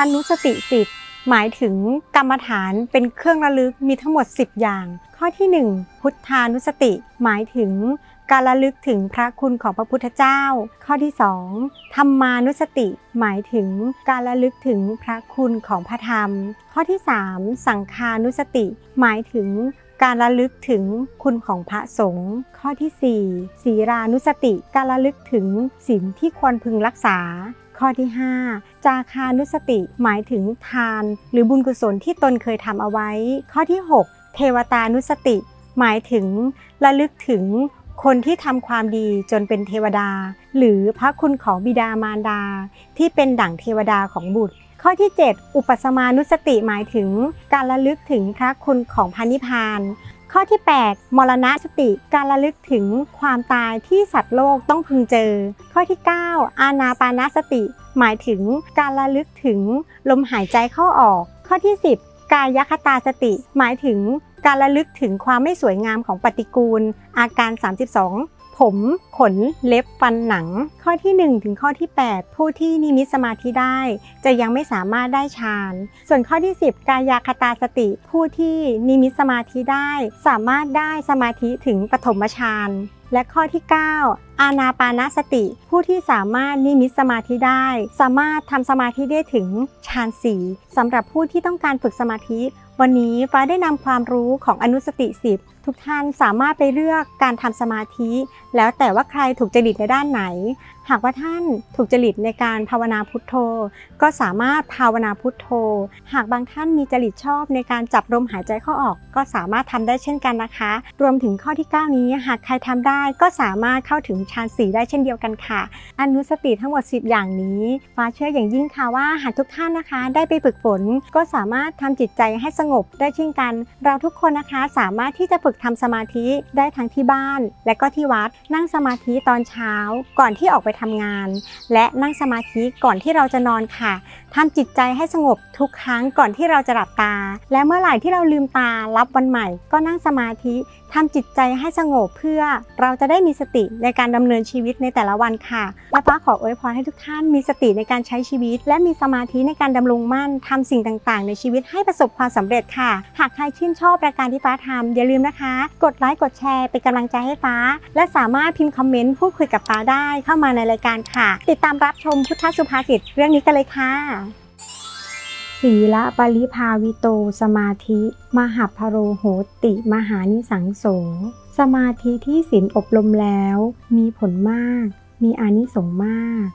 อนุสติสิบหมายถึงกรรมฐานเป็นเครื่องระลึกมีทั้งหมด 10 อย่าง ข้อที่ 1 พุทธานุสติ หมายถึงการระลึกถึงพระคุณของพระพุทธเจ้า ข้อที่ 2 ธรรมานุสติ หมายถึงการระลึกถึงพระคุณของพระธรรม ข้อที่ 3 สังคานุสติ หมายถึงการระลึกถึงคุณของพระสงฆ์ข้อที่ 4 ศีรานุสติ การระลึกถึงศีลที่ควรพึงรักษา ข้อที่ 5 จาคานุสติ หมายถึงทาน หรือบุญกุศลที่ตนเคยทำเอาไว้ ข้อที่ 6 เทวตานุสติ หมายถึง ระลึกถึงคนที่ทำความดีจนเป็นเทวดา หรือพระคุณของบิดามารดา ที่เป็นดั่งเทวดาของบุตร ข้อที่ 7 อุปสมานุสติหมายถึง การระลึกถึงพระคุณของพระนิพพาน ข้อที่ 8 มรณะสติ การระลึกถึงความตายที่สัตว์โลกต้องพึงเจอ ข้อที่ 9 อานาปานสติ หมายถึงการระลึกถึงลมหายใจเข้าออก ข้อที่ 10 กายคตาสติ หมายถึงการระลึกถึงความไม่สวยงามของปฏิกูล อาการ 32 ผมขนเล็บฟันหนัง ข้อที่ 1 ถึงข้อที่ 8 ผู้ที่นิมิตสมาธิได้ จะยังไม่สามารถได้ฌาน ส่วนข้อที่ 10 กายาคตาสติ ผู้ที่นิมิตสมาธิได้ สามารถได้สมาธิถึงปฐมฌานและข้อที่ 9 อานาปานสติ ผู้ที่สามารถนิมิตสมาธิได้ สามารถทำสมาธิได้ถึงฌานสีสำหรับผู้ที่ต้องการฝึกสมาธิ วันนี้ฟ้าได้นำความรู้ของอนุสติ 10ทุกท่านสามารถไปเลือกการทำสมาธิ แล้วแต่ว่าใครถูกจริตในด้านไหน หากว่าท่านถูกจริตในการภาวนาพุทโธ ก็สามารถภาวนาพุทโธ หากบางท่านมีจริตชอบในการจับลมหายใจเข้าออก ก็สามารถทำได้เช่นกันนะคะ รวมถึงข้อที่ 9 นี้หากใครทำได้ก็สามารถเข้าถึงฌานสีได้เช่นเดียวกันค่ะอนุสติทั้งหมด 10 อย่างนี้ฟ้าเชื่ออย่างยิ่งค่ะว่าหากทุกท่านนะคะ ได้ไปฝึกฝน ก็สามารถทำจิตใจให้สงบได้เช่นกัน เราทุกคนนะคะสามารถที่จะฝึกทำสมาธิได้ทั้งที่บ้าน และก็ที่วัด นั่งสมาธิตอนเช้าก่อนที่ออกไปทำงาน และนั่งสมาธิก่อนที่เราจะนอนค่ะทำจิตใจให้สงบทุกครั้งก่อนที่เราจะหลับตา และเมื่อไหร่ที่เราลืมตารับวันใหม่ ก็นั่งสมาธิทำจิตใจให้สงบเพื่อเราจะได้มีสติในการดำเนินชีวิตในแต่ละวันค่ะ และฟ้าขออวยพรให้ทุกท่านมีสติในการใช้ชีวิต และมีสมาธิในการดำรงมั่นทำสิ่งต่างๆ ในชีวิตให้ประสบความสำเร็จค่ะ หากใครชื่นชอบรายการที่ฟ้าทำอย่าลืมนะคะกดไลค์กดแชร์เป็นกำลังใจให้ฟ้า และสามารถพิมพ์คอมเมนต์พูดคุยกับฟ้าได้เข้ามาในรายการค่ะ ติดตามรับชมพุทธสุภาษิตเรื่องนี้กันเลยค่ะศีละปริภาวิโตสมาธิ มหัพพโรโหติ มหานิสังโส สมาธิที่ศีลอบรมแล้ว มีผลมาก มีอานิสงส์มาก